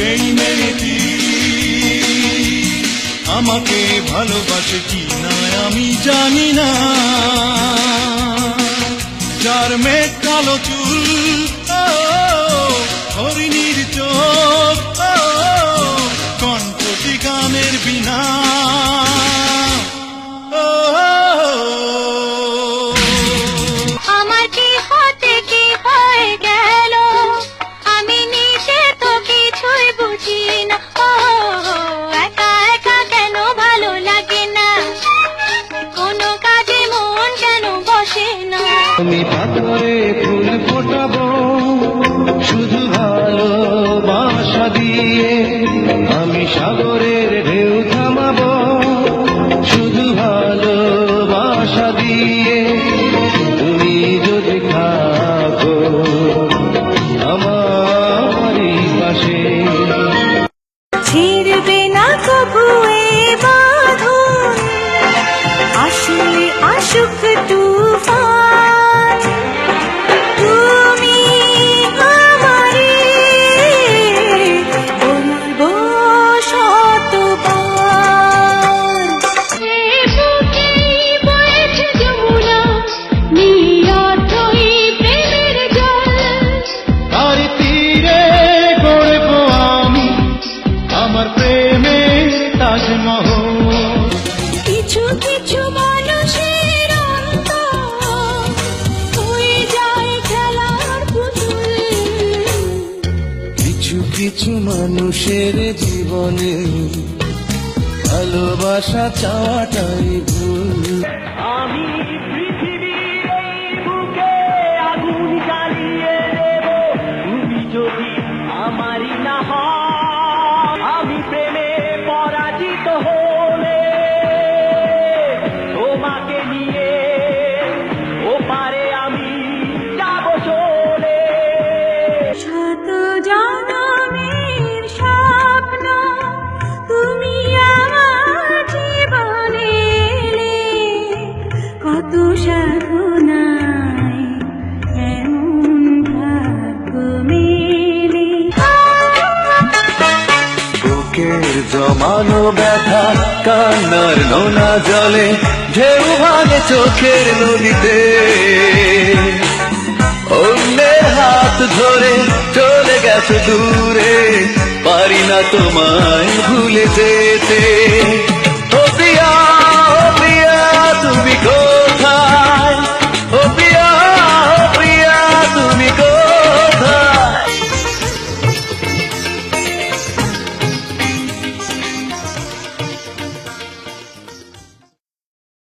সেই মেয়েটি আমাকে ভালোবাসে কি না আমি জানি না। যার মেঘ কালো চুল আমি পাথরে ফুল ফোটাবো, শুধু ভালোবাসা দিয়ে আমি সাগরের ঢেউ থামাবো, শুধু ভালোবাসা দিয়ে তুমি যদি থাকো আমারই পাশে। ছিড়বে না কবু বাঁধন, আসলে আসুক তুফান তাজমহল। কিছু কিছু মানুষের হয়ে যায় খেলার কিছু কিছু মানুষের জীবনে ভালোবাসা চাওয়াটাই ভুল। আমি জমানো ব্যথা কান্নার নোনা জলে ঢেউ ভাঙে চোখের নদীতে। অন্যের হাত ধরে গেছে দূরে পারি না তোমায় ভুলে যেতে।